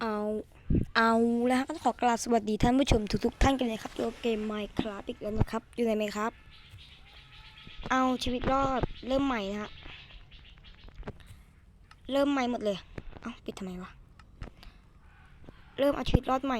เอาเอาแล้วก็ขอกราบสวัสดีท่านผู้ชมทุกๆท่านกันเลยครับตัวเกม Minecraft อีกแล้วนะครับ อยู่ในไหมครับ เอาชีวิตรอดเริ่มใหม่นะฮะเริ่มใหม่หมดเลย เอาปิดทำไมวะเริ่มเอาชีวิตรอดใหม่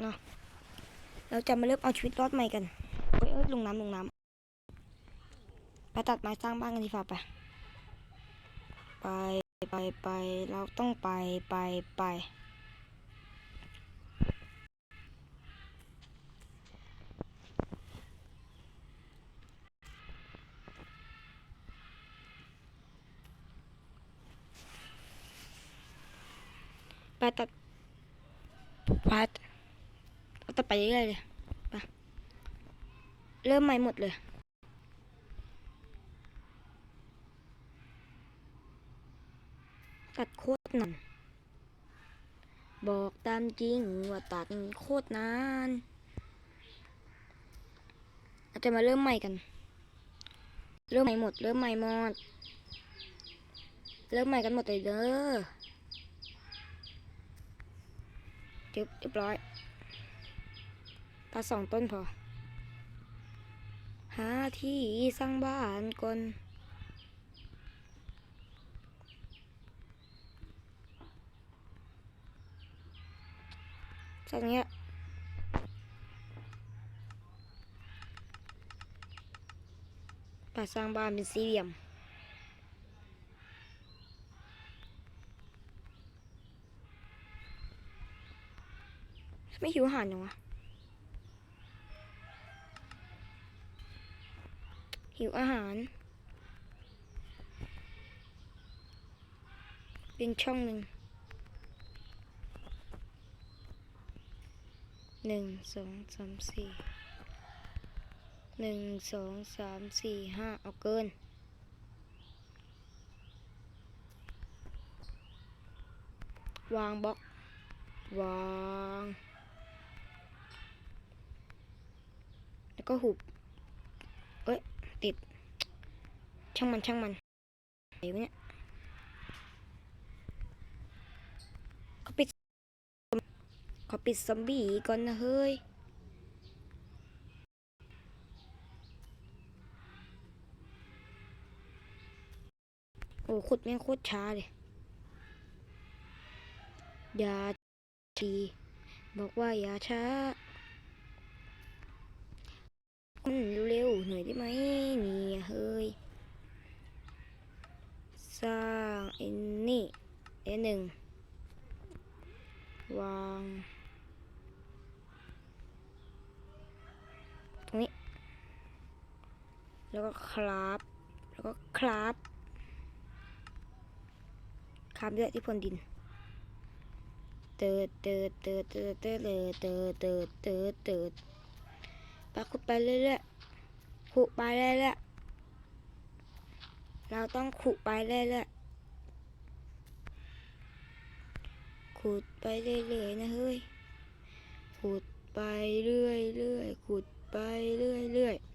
เนาะเราจะมาเริ่มเอาชีวิตรอดใหม่กันเอ้ยเอ้ยลงน้ำลงน้ำไปตัดไม้สร้างบ้านกันดีกว่าไปไป ไปไปเราต้องไปไปไป ไปตัดไปเอาตัดไปเรื่อยเลยไปเริ่มใหม่หมดเลย ตัดโคตรนานบอกตามจริงว่าตัดโคตรนานเราจะมาเริ่มใหม่กัน เริ่มใหม่หมด เริ่มใหม่หมด เริ่มใหม่กันหมดเลยเด้อเรียบเรียบร้อยตัดสองต้นพอ หาที่สร้างบ้านก่อน จากเนี้ยตัดสร้างบ้านเป็นสี่เหลี่ยมไม่หิวอาหารยังวะหิวอาหาร เป็นช่องหนึ่ง หนึ่งสองสามสี่หนึ่งสองสามสี่ห้าเอาเกินวางบล็อก วาง แล้วก็หุบ เอ้ย ติด ช่างมันช่างมันไหนวะเนี่ยเขาปิด ขอปิดซอมบี้ก่อนนะเฮ้ย โอ้ขุดแม่งโคตรช้าเลยอย่าทีบอกว่าอย่าช้าคุณเร็วๆหน่อยได้ไหมนี่เฮ้ย สร้างไอ้นี่ไอ้หนึ่งวาง ตรงนี้ แล้วก็คราบแล้วก็คราบคราบด้วยที่พรวนดินเติร์ดเติร์ดเติร์ดเติร์ดเติร์ดเติร์ดเติร์ดเติร์ดเติร์ดปาขุดไปเรื่อยๆขุดไปเรื่อยๆเราต้องขุดไปเรื่อยๆขุดไปเรื่อยๆนะเฮ้ยขุดไปเรื่อยๆขุด ไปเรื่อยๆ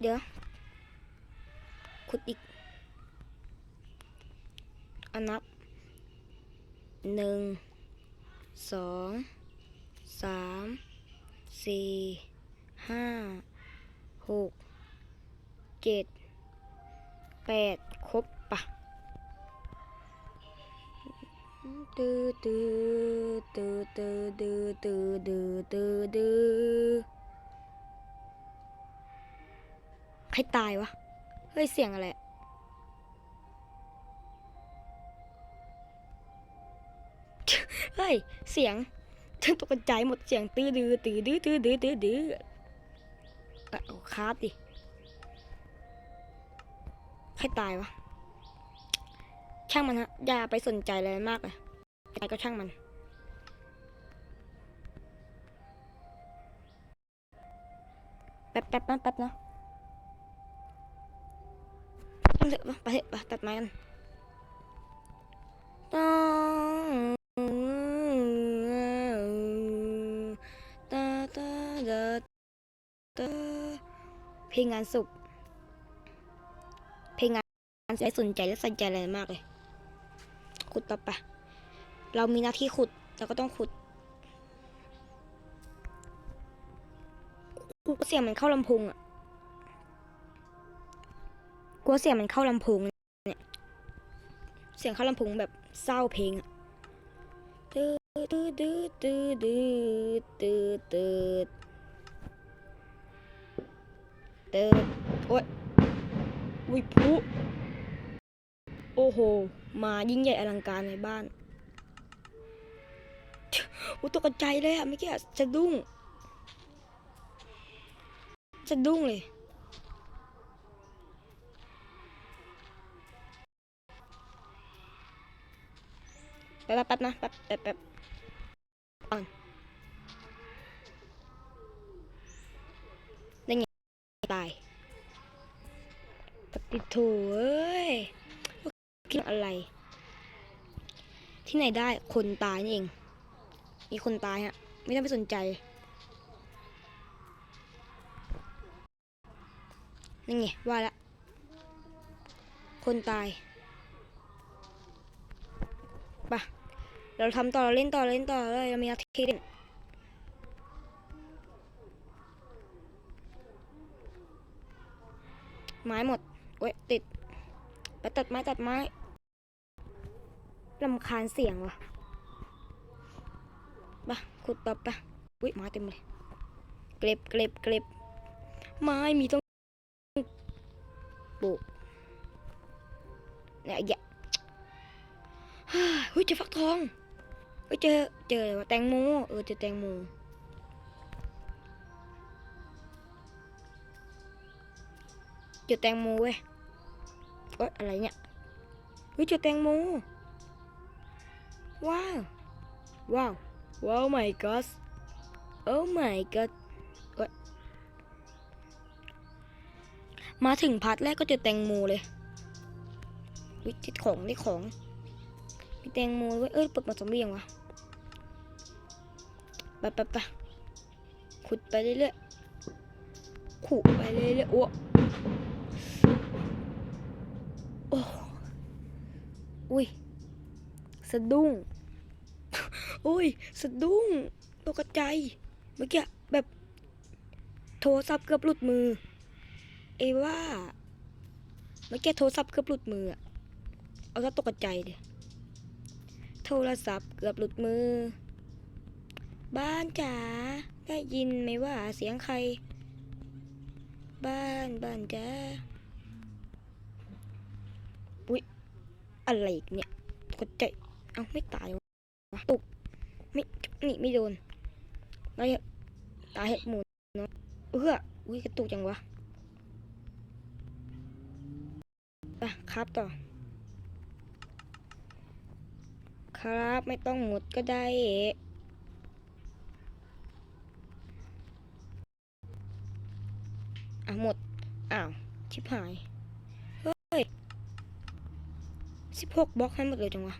เดี๋ยวขุดอีกอันนับหนึ่งสองสามสี่ห้าหก เจ็ดแปดครบปะตือตือตือตือตือตือตือตือตือใครตายวะ เฮ้ย เสียงอะไรเฮ้ย เสียงฉันตกใจหมดเสียงตื้อดื้อตื้อดื้อตื้อดื้อตื้อดื้ออะเอาคาบดิ ใครตายวะ ช่างมันฮะ อย่าไปสนใจอะไรมากเลยอะไรก็ช่างมันแป๊บแป๊บนะแป๊บนะไปเถอะไปเถอะไปตัดไม้กันต้องตาเดอเดเพลงงานศพ งานใส่สนใจและใส่ใจอะไรมากเลย ขุดต่อไปเรามีหน้าที่ขุดเราก็ต้องขุดกูเสียงมันเข้าลำโพงอะกลัวเสียงมันเข้าลำโพงเนี่ยเสียงเข้าลำโพงแบบเศร้าเพลงอะตืดตืดตืดตืดตืดตืดตืดโอ๊ยวิพุ โอ้โห มายิ่งใหญ่อลังการในบ้านโอ้ตกใจเลยอะเมื่อกี้จะดุ้งจะดุ้งเลย แป๊บแป๊บนะแป๊บแป๊บแป๊บอ่อนได้ไงตายปฏิโถเอ้ย อะไร ที่ไหนได้คนตายนี่เอง มีคนตายฮะ ไม่ต้องไปสนใจนี่ไงว่าละ คนตายปะเราทำต่อเราเล่นต่อเราเล่นต่อเลยเรามีหน้าที่เล่นไม้หมดโอ้ยติด ไปตัดไม้ตัดไม้ ลำคาญเสียงว่ะปะขุดต่อปะอุ้ยไม้เต็มเลย เกล็บเกล็บเกล็บไม้มีต้องปลูกเนี่ยอย่าเฮ้ยเจอฟักทองเฮ้ยเจอเจอวะแตงโมเออเจอแตงโมเจอแตงโมเว้ยเอ้ยอะไรเนี่ยเฮ้ยเจอแตงโม ว้าวว้าวว้าว my god oh my god เอ้ยมาถึงพาร์ทแรกก็เจอแตงโมเลยวิจิตของได้ของ มีแตงโมไว้เอ้ยเปิดมาสมบียงวะไปไปไปขุดไปเรื่อยๆขุดไปเรื่อยๆโอ้โอ้อุ้ย สะดุ้งอุ้ยสะดุ้งตกใจเมื่อกี้แบบโทรศัพท์เกือบหลุดมือ เอว่าเมื่อกี้โทรศัพท์เกือบหลุดมือเอาซะตกใจเลยโทรศัพท์เกือบหลุดมือ บ้านจ๋าได้ยินไหมว่าเสียงใคร บ้านบ้านจ๋าอุ๊ยอะไรเนี่ยตกใจ เอาไม่ตายวะตุกไม่นี่ไม่โดนไม่ตายเหตุหมุนเนาะเอื้ออุ้ยกระตุกจังวะอะครับต่อ ครับไม่ต้องหมดก็ได้อะหมด อ้าว ชิบหาย เฮ้ยสิบหกบล็อกให้หมดเลยจังวะ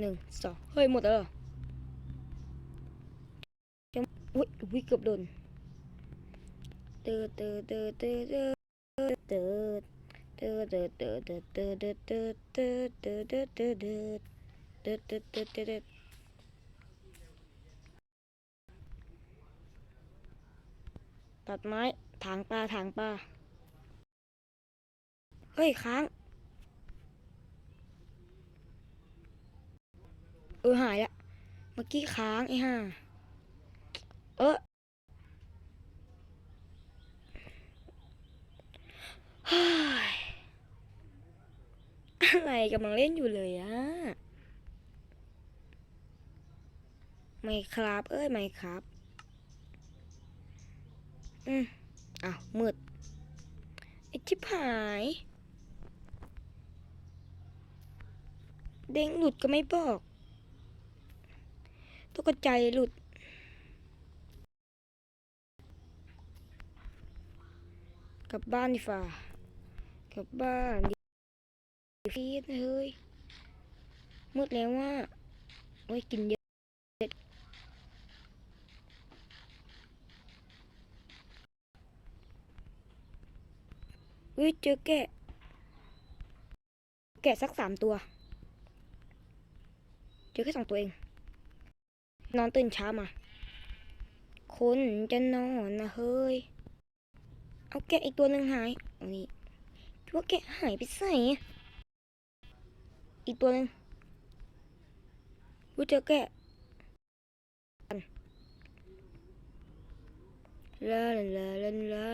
หนึ่งสองเฮ้ยหมดแล้วเหรอจังอุ้ยอุ้ยเกือบโดนเตอเตอเตอเตอเตอเตอเดือเดือดเดือดเดือดเดือดเดือดเดือดเดือดเดือดเดือดเดือดเดือดเดือดเดือดเดือดเดือดเดือดตัดไม้ถางปลาถางปลาเฮ้ยค้างเออ เออหายละเมื่อกี้ค้างไอ้ห่าเอออะไรกำลังเล่นอยู่เลยอะไม่ครับ เอ้ยไม่ครับ อืมอ้าวมืดไอชิบหาย เด้งหลุดก็ไม่บอก ตกระจาหลุด กลับบ้านดีฟ้ากลับบ้านดีฟีดเฮ้ยมืดแล้วว่าโอ้ยกินเยอะอุ้ยเจอแกะ แกะสักสามตัว เจอแค่สองตัวเอง นอนตื่นเช้ามา คนจะนอนนะเฮ้ย เอาแกะอีกตัวหนึ่งหายอานี่คิดว่าแกะหายไปใส่อีกตัวหนึ่งรู้เจอแกะลาลาลาลาลา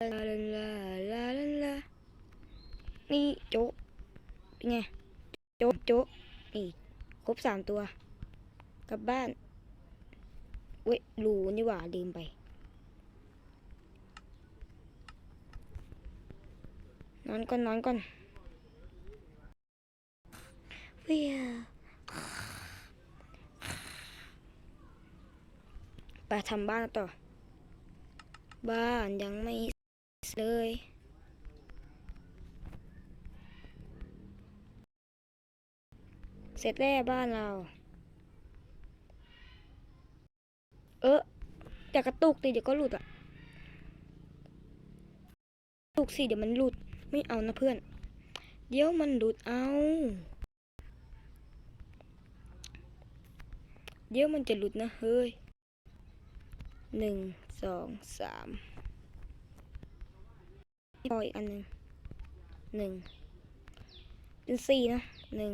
ลาลาลาลาลาลานี่โจ๊ะเป็นไงโจ๊ะโจ๊ะนี่ครบสามตัว กลับบ้านเว้ยรูนี่หว่าลืมไป นอนก่อนนอนก่อนเวียไปทำบ้านต่อ บ้านยังไม่เสร็จเลยเสร็จแล้วบ้านเรา เอออย่ากระตุกติเดี๋ยวก็หลุดอะกระตุกสิเดี๋ยวมันหลุดไม่เอานะเพื่อน เดี๋ยวมันหลุดเอา เดี๋ยวมันจะหลุดนะเฮ้ยหนึ่งสองสามพออีกอันหนึ่งหนึ่งเป็นสี่นะหนึ่ง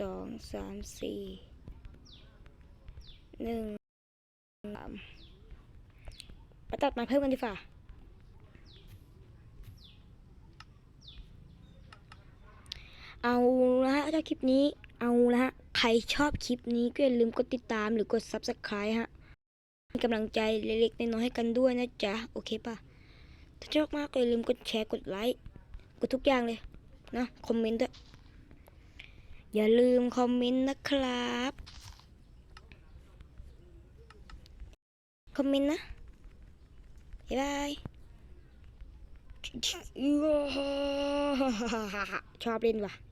สองสามสี่หนึ่ง สาตัดม้เพิ่มกันดีกว่าเอาละฮะถ้าคลิปนี้เอาละฮะใครชอบคลิปนี้ก็อย่าลืมกดติดตามหรือกด subscribe ฮะเป็นกำลังใจเล็กๆน้อยๆให้กันด้วยนะจ๊ะ โอเคป่ะ ถ้าชอบมากก็อย่าลืมกดแชร์กดไลค์กดทุกอย่างเลยนะ คอมเมนต์ด้วย อย่าลืมคอมเมนต์นะครับ คอมเมนต์นะ บ๊ายบายชอบเล่นว่ะ